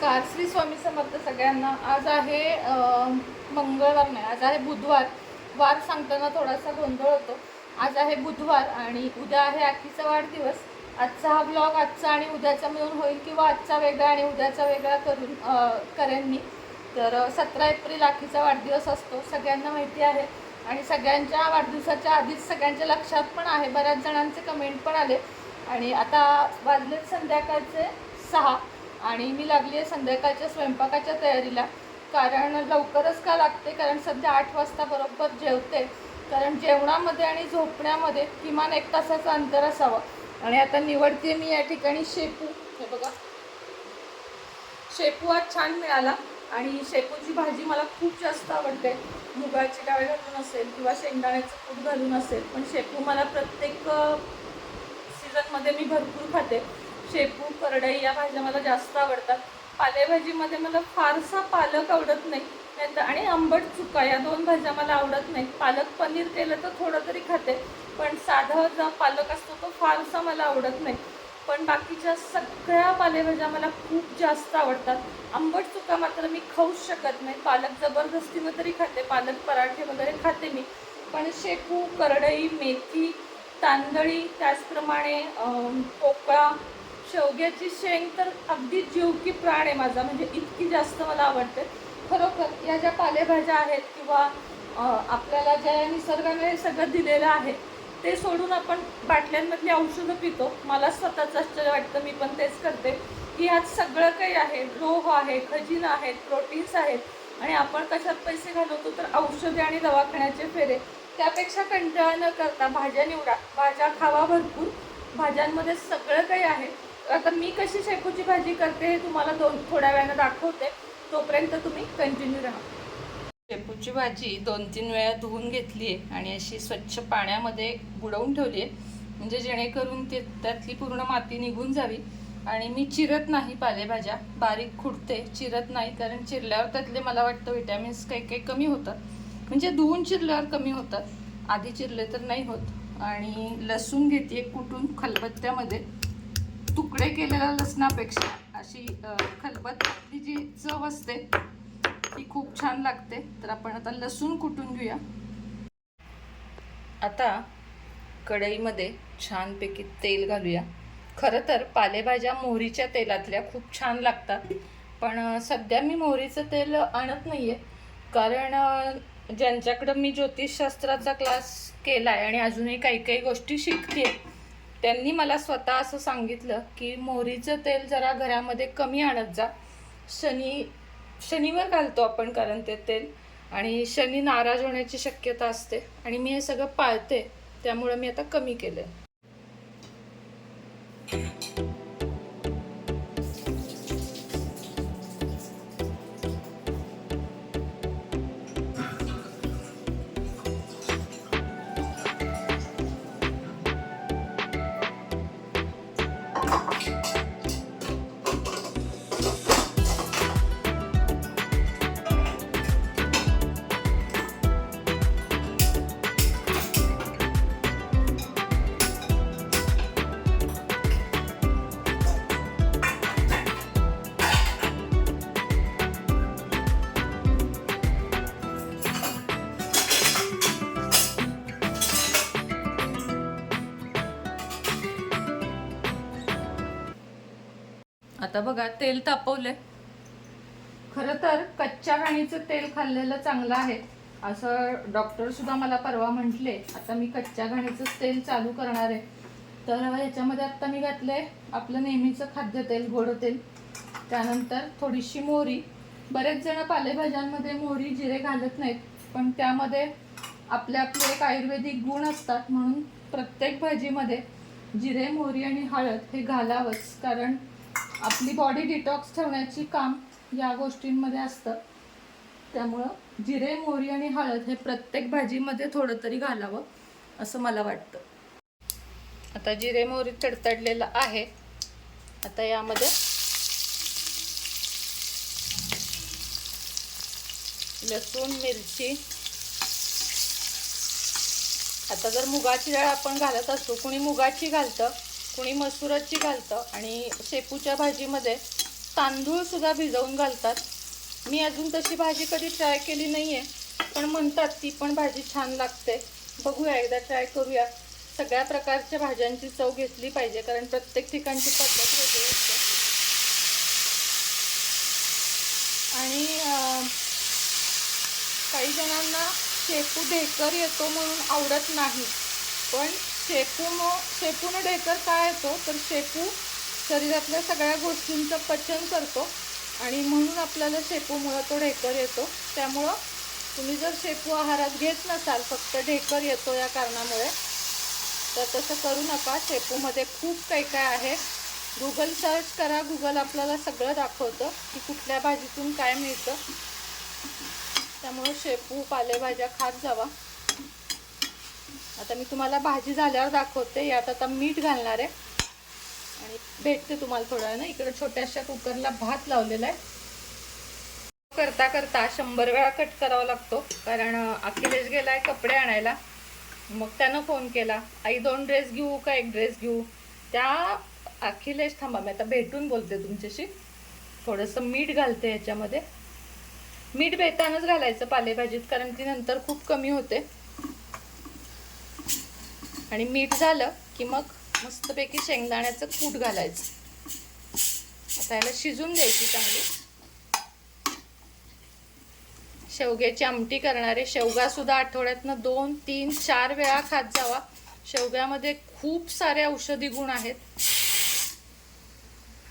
नमस्कार. श्री स्वामी समर्थ सगळ्यांना. आज आहे मंगळवार नाही आज आहे बुधवार. वार सांगताना थोडासा गोंधळ होतो. आज आहे बुधवार आणि उद्या आहे आखीचा वाढदिवस. आजचा हा ब्लॉग आजचा आणि उद्याचा मिळून होईल किंवा आजचा वेगळा आणि उद्याचा वेगळा करून करेन मी. तर सतरा एप्रिल आखीचा वाढदिवस असतो. सगळ्यांना माहिती आहे. आणि सगळ्यांच्या वाढदिवसाच्या आधीच सगळ्यांच्या लक्षात पण आहे. बऱ्याच जणांचे कमेंट पण आले. आणि आता वाजलेत संध्याकाळचे सहा. आणि मी लागली आहे संध्याकाळच्या स्वयंपाकाच्या तयारीला. कारण लवकरच का लागते? कारण सध्या आठ वाजता बरोबर जेवते. कारण जेवणामध्ये आणि झोपण्यामध्ये किमान एक तासाचं अंतर असावं. आणि आता निवडते मी या ठिकाणी शेपू. हे बघा. शेपू आज छान मिळाला. आणि शेपूची भाजी मला खूप जास्त आवडते. मुगाची डाळ घालून असेल किंवा शेंगदाण्याचं कूट घालून असेल. पण शेपू मला प्रत्येक सीझनमध्ये मी भरपूर खाते. शेपू करडई या भाज्या मला जास्त आवडतात. पालेभाजीमध्ये मला फारसा पालक आवडत नाही. नाहीतर आणि आंबट चुका या दोन भाज्या मला आवडत नाही पालक पनीर केलं तर थोडं तरी खाते पण साधा जो पालक असतो तो फारसा मला आवडत नाही. पण बाकीच्या सगळ्या पालेभाज्या मला खूप जास्त आवडतात. आंबट चुका मात्र मी खाऊच शकत नाही. पालक जबरदस्तीनं तरी खाते पालक पराठे वगैरे खाते मी. पण शेपू करडई मेथी तांदळी त्याचप्रमाणे पोकळा शेवग्याची शेंग तर अगदी जीव की प्राण आहे माझा. म्हणजे इतकी जास्त मला आवडते. खरोखर या ज्या पालेभाज्या आहेत किंवा आपल्याला ज्या निसर्गाने सगळं दिलेलं आहे ते सोडून आपण बाटल्यांमधली औषधं पितो. मला स्वतःच आश्चर्य वाटतं. मी पण तेच करते. की ह्यात सगळं काही आहे. लोह आहे खजिन आहेत प्रोटीन्स आहेत. आणि आपण कशात पैसे घालवतो तर औषधे आणि दवाखान्याचे फेरे. त्यापेक्षा कंटाळा न करता भाज्या निवडा. भाज्या खावा भरपूर. भाज्यांमध्ये सगळं काही आहे. आता मी कशी शेपूची भाजी करते हे तुम्हाला दोन थोड्या वेळानं दाखवते. तोपर्यंत तुम्ही कंटिन्यू राहा. शेपूची भाजी दोन तीन वेळा धुवून घेतली आहे आणि अशी स्वच्छ पाण्यामध्ये बुडवून ठेवली आहे म्हणजे जेणेकरून ते त्यातली पूर्ण माती निघून जावी. आणि मी चिरत नाही पालेभाज्या. बारीक खुडते चिरत नाही. कारण चिरल्यावर त्यातले मला वाटतं विटॅमिन्स काही काही कमी होतात. म्हणजे धुवून चिरल्यावर कमी होतात. आधी चिरले तर नाही होत. आणि लसूण घेते कुटून खलबत्त्यामध्ये. तुकडे केलेल्या लसणापेक्षा अशी अ, जी चव असते ती खूप छान लागते. तर आपण आता लसूण कुटून घेऊया. आता कढईमध्ये छानपैकी तेल घालूया. खरं तर पालेभाज्या मोहरीच्या तेलातल्या खूप छान लागतात. पण सध्या मी मोहरीचं तेल आणत नाही आहे कारण ज्यांच्याकडं मी ज्योतिषशास्त्राचा क्लास केला आहे आणि अजूनही काही काही गोष्टी शिकते त्यांनी मला स्वतः असं सांगितलं की मोहरीचं तेल जरा घरामध्ये कमी आणत जा. शनी शनिवार घालतो आपण कारण ते तेल आणि शनी नाराज होण्याची शक्यता असते आणि मी हे सगळं पाळते. त्यामुळे मी आता कमी केलं आता बघा तेल तापवले खरं तर कच्च्या घाणीचं तेल खाल्लेलं चांगलं आहे. असं डॉक्टर सुद्धा मला परवा म्हटले आता मी कच्च्या घाणीचं तेल चालू करणार आहे. तर ह्याच्यामध्ये आत्ता मी घातलंय आपलं नेहमीचं खाद्यतेल गोड तेल त्यानंतर थोडीशी मोहरी. बरेच जण पालेभाज्यांमध्ये मोहरी जिरे घालत नाहीत पण त्यामध्ये आपले आपले एक आयुर्वेदिक गुण असतात. म्हणून प्रत्येक भाजीमध्ये जिरे मोहरी आणि हळद हे घालावंच. कारण आपली बॉडी डिटॉक्स ठेवण्याची काम या गोष्टींमध्ये असतं. त्यामुळं जिरे मोहरी आणि हळद हे प्रत्येक भाजीमध्ये थोडं तरी घालावं असं मला वाटतं. आता जिरे मोहरी तडतडलेलं आहे. आता यामध्ये लसूण मिरची. आता जर मुगाची डाळ आपण घालत असतो कुणी मुगाची घालतं कुणी मसुराची घालतं आणि शेपूच्या भाजीमध्ये तांदूळ सुद्धा भिजवून घालतात. मी अजून तशी भाजी कधी ट्राय केली नाही आहे पण म्हणतात ती पण भाजी छान लागते. बघूया एकदा ट्राय करूया. सगळ्या प्रकारच्या भाज्यांची चव घेतली पाहिजे कारण प्रत्येक ठिकाणची पद्धत वेगळी असते. आणि काही जणांना शेपू ढेकर येतो म्हणून आवडत नाही पण शेपू मग शेपूनं ढेकर काय येतो तर शेपू शरीरातल्या सगळ्या गोष्टींचं पचन करतो आणि म्हणून आपल्याला शेपूमुळं तो ढेकर येतो. त्यामुळं तुम्ही जर शेपू आहारात घेत नसाल फक्त ढेकर येतो या कारणामुळे तर तसं करू नका. शेपूमध्ये खूप काही काय आहे. गुगल सर्च करा. गुगल आपल्याला सगळं दाखवतं की कुठल्या भाजीतून काय मिळतं. त्यामुळे शेपू पालेभाज्या खात जावा. आता मी तुम्हाला भाजी झाल्यावर दाखवते. यात आता मीठ घालणार आहे. आणि भेटते तुम्हाला थोड्या ना इकडे छोट्याशा कुकरला भात लावलेला आहे. करता करता शंभर वेळा कट करावा लागतो. कारण अखिलेश गेलाय कपडे आणायला. मग त्यानं फोन केला. आई दोन ड्रेस घेऊ का? एक ड्रेस घेऊ. त्या अखिलेश थांबा मी आता भेटून बोलते तुमच्याशी. थोडंसं मीठ घालते याच्यामध्ये. मीठ बेतानच घालायचं पालेभाजीत. कारण ती नंतर खूप कमी होते. आणि मीठ झालं की मग मस्तपैकी शेंगदाण्याचं कूट घालायचं. आता याला शिजून द्यायची चांगली. शेवग्याची आमटी करणारे शेवगा सुद्धा आठवड्यातनं दोन तीन चार वेळा खात जावा. शेवग्यामध्ये खूप सारे औषधी गुण आहेत.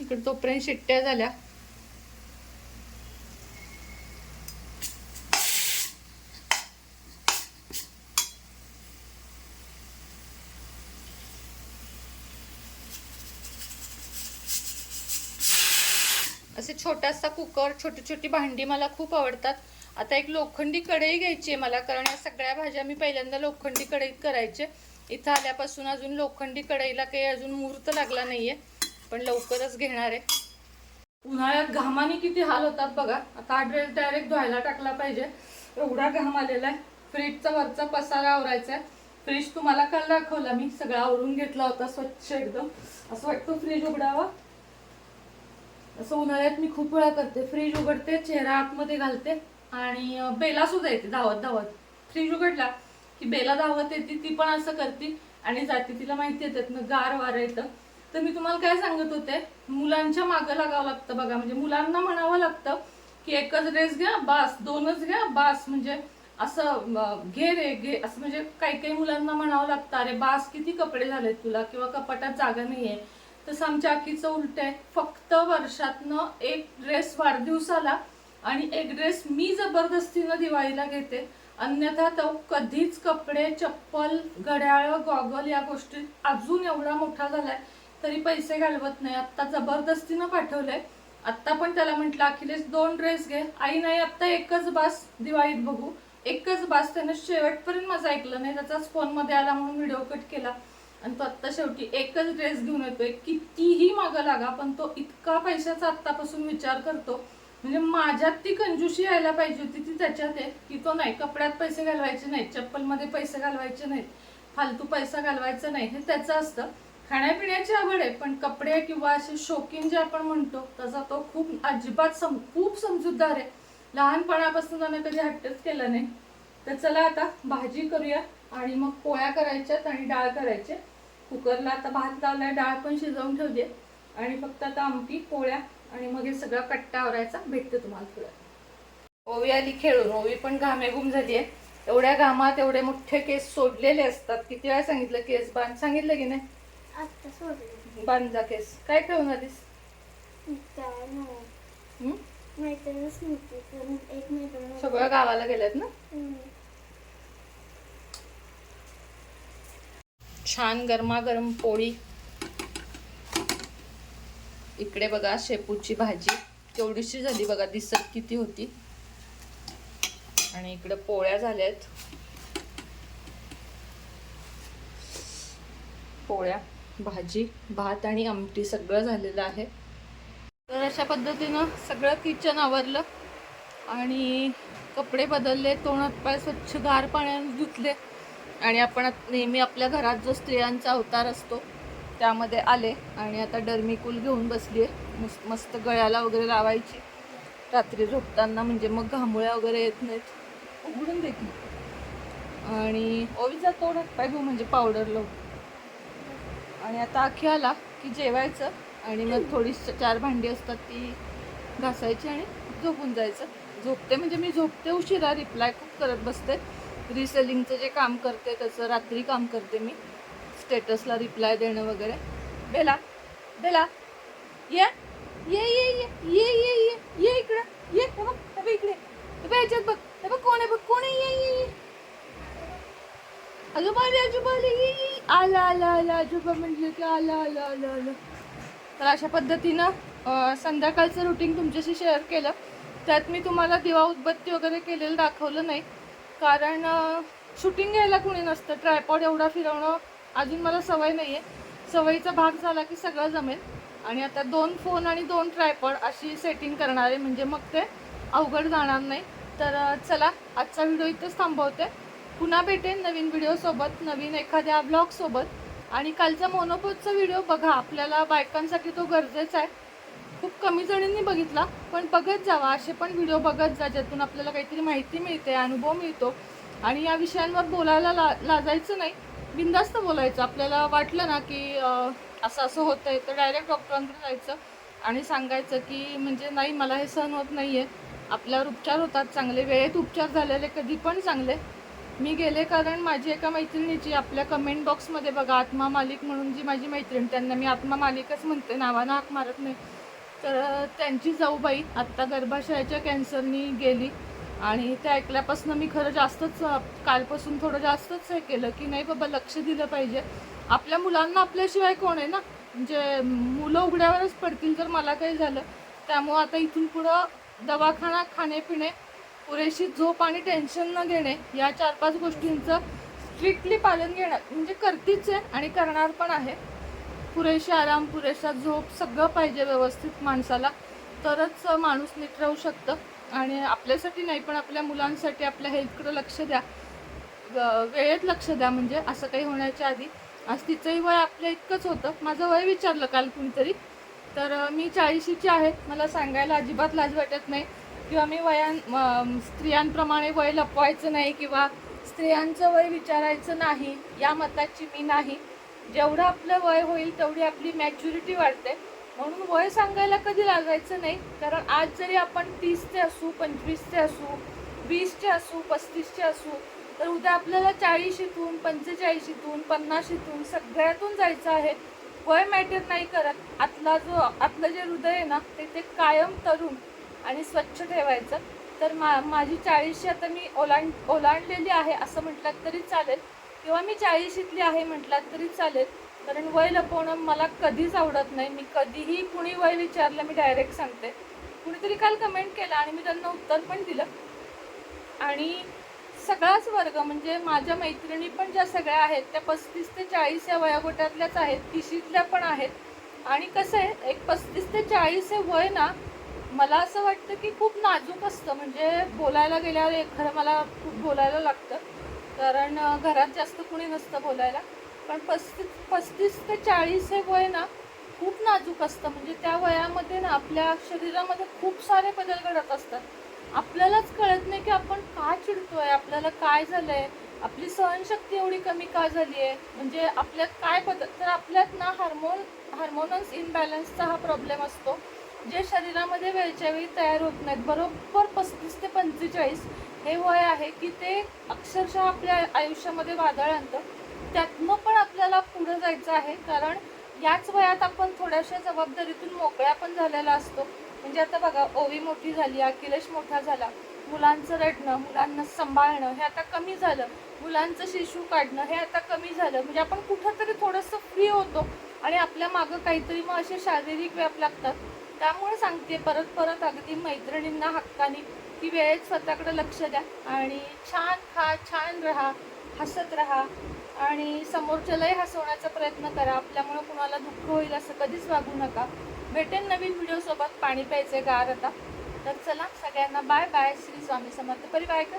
इकडे तोपर्यंत शिट्ट्या झाल्या. असे छोटासा कुकर छोटी छोटी भांडी मला खूप आवडतात. आता एक लोखंडी कढई घ्यायची आहे मला कारण या सगळ्या भाज्या मी पहिल्यांदा लोखंडी कढईत करायचे. इथं आल्यापासून अजून लोखंडी कढईला काही अजून मुहूर्त लागला नाहीये पण लवकरच घेणार आहे. उन्हाळ्यात घामाने किती हाल होतात बघा. आता हा ड्रेस डायरेक्ट धुवायला टाकला पाहिजे. एवढा घाम आलेला आहे. फ्रीजचा वरचा पसारा आवरायचा आहे. फ्रीज तुम्हाला काल दाखवला मी. सगळा आवरून घेतला होता स्वच्छ एकदम. असं वाटतं फ्रीज उघडावा? असं उन्हाळ्यात मी खूप वेळा करते. फ्रीज उघडते चेहरा आतमध्ये घालते आणि बेला सुद्धा येते धावत धावत. फ्रीज उघडला की बेला धावत येते ती पण असं करते आणि जाते. तिला माहिती येतात ना गार वारं येतं. तर मी तुम्हाला काय सांगत होते मुलांच्या मागं लागावं लागतं बघा. म्हणजे मुलांना म्हणावं लागतं की एकच ड्रेस घ्या बास दोनच घ्या बास. म्हणजे असं घे रे घे. असं म्हणजे काही काही मुलांना म्हणावं लागतं अरे बास किती कपडे झालेत तुला? किंवा कपाटात जागा नाहीये. तसं आमच्या आखीचं उलट आहे. फक्त वर्षातनं एक ड्रेस वाढदिवसाला आणि एक ड्रेस मी जबरदस्तीनं दिवाळीला घेते. अन्यथा तो कधीच कपडे चप्पल घड्याळ गॉगल या गोष्टी अजून एवढा मोठा झालाय तरी पैसे घालवत नाही. आत्ता जबरदस्तीनं पाठवलंय. आत्ता पण त्याला म्हटलं अखिलेश दोन ड्रेस घे. आई नाही आत्ता एकच बास दिवाळीत बघू. एकच बास. त्यानं शेवटपर्यंत माझं ऐकलं नाही. त्याचाच फोनमध्ये आला म्हणून व्हिडिओ कट केला. आणि तो आत्ता शेवटी एकच ड्रेस घेऊन येतोय. कितीही मागं लागा पण तो इतका पैशाचा आत्तापासून विचार करतो. म्हणजे माझ्यात ती कंजूशी यायला पाहिजे होती ती त्याच्यात आहे की तो नाही कपड्यात पैसे घालवायचे नाहीत चप्पलमध्ये पैसे घालवायचे नाहीत फालतू पैसा घालवायचा नाही हे त्याचं असतं. खाण्यापिण्याची आवड आहे पण कपडे किंवा असे शौकीन जे आपण म्हणतो तसा तो खूप अजिबात सम खूप समजूतदार आहे. लहानपणापासून त्याने कधी हट्टच केला नाही. तर चला आता भाजी करूया आणि मग पोळ्या करायच्यात आणि डाळ करायचे. कुकरला आता भात लावलाय डाळ पण शिजवून ठेवते आणि फक्त आता आमटी पोळ्या आणि मग हे सगळं कट्टा आवरायचा. भेटते तुम्हाला थोडं ओवी आली खेळून. ओवी पण घामेघूम झाली आहे एवढ्या घामात एवढे मोठे केस सोडलेले असतात. किती वेळा सांगितलं? केस बांध. सांगितलं की नाही? आत्ता सोडलं. बांध जा केस. काय खेळून आलीस? हं? सगळ्या गावाला गेल्यात ना? छान गरमागरम पोळी. इकडे बघा शेपूची भाजी. केवढीशी झाली बघा दिसत किती होती. आणि इकडे पोळ्या झाल्यात. पोळ्या भाजी भात आणि आमटी सगळं झालेलं आहे. तर अशा पद्धतीनं सगळं किचन आवरलं. आणि कपडे बदलले तोंडात पाय स्वच्छ गार पाण्याने धुतले. आणि आपण आत- नेहमी आपल्या घरात जो स्त्रियांचा अवतार असतो त्यामध्ये आले आणि आता डर्मिकूल घेऊन बसली आहे मस्त मस्त गळ्याला वगैरे लावायची. रात्री झोपताना म्हणजे मग घामोळ्या वगैरे येत नाहीत. उघडून दे की. आणि ओवीचा तोड पाय घेऊ म्हणजे पावडर लावू आणि आता अखी आला की जेवायचं आणि मग थोडी चार भांडी असतात ती घासायची आणि झोपून जायचं. झोपते म्हणजे मी झोपते उशिरा रिप्लाय खूप करत बसते. रिसेलिंगचं जे काम करते त्याचं रात्री काम करते मी. स्टेटसला रिप्लाय देणं वगैरे. बेला बेला ये ये ये ये ये ये ये ये इकडं. ये हे बघ बघ इकडे. बघ याच्यात बघ. हे बघ कोण आहे बघ कोण आहे? ये ये आजोबा आले आजोबा आले ये ये. आला आला आला. आजोबा म्हटलं की आला आला आला आला. तर अशा पद्धतीनं संध्याकाळचं रुटीन तुमच्याशी शेअर केलं. त्यात मी तुम्हाला दिवा उदबत्ती वगैरे केलेलं दाखवलं नाही. कारण शूटिंग घ्यायला कुणी नसतं. ट्रायपॉड एवढा फिरवणं अजून मला सवय नाही आहे सवयीचा भाग झाला की सगळं जमेल. आणि आता दोन फोन आणि दोन ट्रायपॉड अशी सेटिंग करणार आहे म्हणजे मग ते अवघड जाणार नाही. तर चला आजचा व्हिडिओ इथंच थांबवते. पुन्हा भेटेन नवीन व्हिडिओसोबत नवीन एखाद्या ब्लॉगसोबत आणि कालचा मोनोपोजचा व्हिडिओ बघा आपल्याला बायकांसाठी तो गरजेचा आहे. खूप कमी जणींनी बघितला पण बघत जावा. असे पण व्हिडिओ बघत जा ज्यातून आपल्याला काहीतरी माहिती मिळते अनुभव मिळतो. आणि या विषयांवर बोलायला ला लाजायचं नाही. बिंदास्त बोलायचं. आपल्याला वाटलं ना की असं असं होतं आहे तर डायरेक्ट डॉक्टरांकडे जायचं आणि सांगायचं की म्हणजे नाही मला हे सहन होत नाही आहे आपल्यावर उपचार होतात चांगले. वेळेत उपचार झालेले कधी पण चांगले. मी गेले कारण माझी एका मैत्रिणीची आपल्या कमेंट बॉक्समध्ये बघा आत्मा मालिक म्हणून जी माझी मैत्रीण त्यांना मी आत्मा मालिकच म्हणते. नावानं हाक मारत नाही. तर त्यांची जाऊबाई आत्ता गर्भाशयाच्या कॅन्सरनी गेली आणि ते ऐकल्यापासून मी खरं जास्तच कालपासून थोडं जास्तच हे केलं की नाही बाबा लक्ष दिलं पाहिजे. आपल्या मुलांना आपल्याशिवाय कोण आहे ना? म्हणजे मुलं उघड्यावरच पडतील जर मला काही झालं. त्यामुळं आता इथून पुढं दवाखाना खाणेपिणे पुरेशी झोप आणि टेन्शन न घेणे या चार पाच गोष्टींचं स्ट्रिक्टली पालन घेणार म्हणजे करतीच आहे आणि करणार पण आहे. पुरेशी आराम पुरेशा झोप सगळं पाहिजे व्यवस्थित माणसाला. तरच माणूस नीट राहू शकतं. आणि आपल्यासाठी नाही पण आपल्या मुलांसाठी आपल्या हेल्थकडं लक्ष द्या. व- वेळेत लक्ष द्या म्हणजे असं काही होण्याच्या आधी. आज तिचंही वय आपल्या इतकंच होतं. माझं वय विचारलं काल कुणीतरी. तर मी चाळीशीची आहे. मला सांगायला अजिबात लाज वाटत नाही. किंवा मी वयां स्त्रियांप्रमाणे वय लपवायचं नाही किंवा स्त्रियांचं वय विचारायचं नाही या मताची मी नाही. जेवढं आपलं वय होईल तेवढी आपली मॅच्युरिटी वाढते. म्हणून वय सांगायला कधी लागायचं नाही. कारण आज जरी आपण तीसचे असू पंचवीसचे असू वीसचे असू पस्तीसचे असू तर उद्या आपल्याला चाळीशीतून पंचेचाळीशीतून पन्नाशीतून सगळ्यातून जायचं आहे. वय मॅटर नाही करत. आतला जो आतलं जे हृदय आहे ना ते ते कायम तरुण आणि स्वच्छ ठेवायचं. तर मा माझी चाळीशी आता मी ओलांड ओलांडलेली आहे असं म्हटलं तरी चालेल. किंवा मी चाळीशीतली आहे म्हटलात तरी चालेल. कारण वय लपवणं मला कधीच आवडत नाही. मी कधीही कुणी वय विचारलं मी डायरेक्ट सांगते. कुणीतरी काल कमेंट केलं आणि मी त्यांना उत्तर पण दिलं. आणि सगळाच वर्ग म्हणजे माझ्या मैत्रिणी पण ज्या सगळ्या आहेत त्या पस्तीस ते चाळीस या वयोगटातल्याच आहेत. तिशीतल्या पण आहेत. आणि कसं आहे एक पस्तीस ते चाळीस हे वय ना मला असं वाटतं की खूप नाजूक असतं. म्हणजे बोलायला गेल्यावर एक खरं मला खूप बोलायला लागतं. कारण घरात जास्त कुणी नसतं बोलायला. पण पस्तीस पस्तीस ते चाळीस हे वय ना खूप नाजूक असतं. म्हणजे त्या वयामध्ये ना आपल्या शरीरामध्ये खूप सारे बदल घडत असतात. आपल्यालाच कळत नाही की आपण का चिडतोय आपल्याला काय झालं आहे आपली सहनशक्ती एवढी कमी का झाली आहे म्हणजे आपल्यात काय बदल तर आपल्यात ना हार्मोन हार्मोनल्स इनबॅलन्सचा हा प्रॉब्लेम असतो जे शरीरामध्ये वेळच्या वेळी तयार होत नाहीत. बरोबर पस्तीस ते पंचेचाळीस हे वय आहे की ते अक्षरशः आपल्या आयुष्यामध्ये वादळ आणतं. त्यातनं पण आपल्याला पुढं जायचं आहे. कारण याच वयात आपण थोड्याशा जबाबदारीतून मोकळ्या पण झालेला असतो. म्हणजे आता बघा ओवी मोठी झाली अखिलेश मोठा झाला. मुलांचं रडणं मुलांना सांभाळणं हे आता कमी झालं. मुलांचं शिशू काढणं हे आता कमी झालं. म्हणजे आपण कुठंतरी थोडंसं फ्री होतो. आणि आपल्या मागं काहीतरी मग असे शारीरिक व्याप लागतात. त्यामुळे सांगते परत परत अगदी मैत्रिणींना हक्कानी की वेळेत स्वतःकडे लक्ष द्या आणि छान खा छान राहा हसत राहा आणि समोरच्यालाही हसवण्याचा प्रयत्न करा. आपल्यामुळे कुणाला दुःख होईल असं कधीच वागू नका. भेटेन नवीन व्हिडिओसोबत पाणी प्यायचे गार आता. तर चला सगळ्यांना बाय बाय श्री स्वामी समर्थ. परिवायकर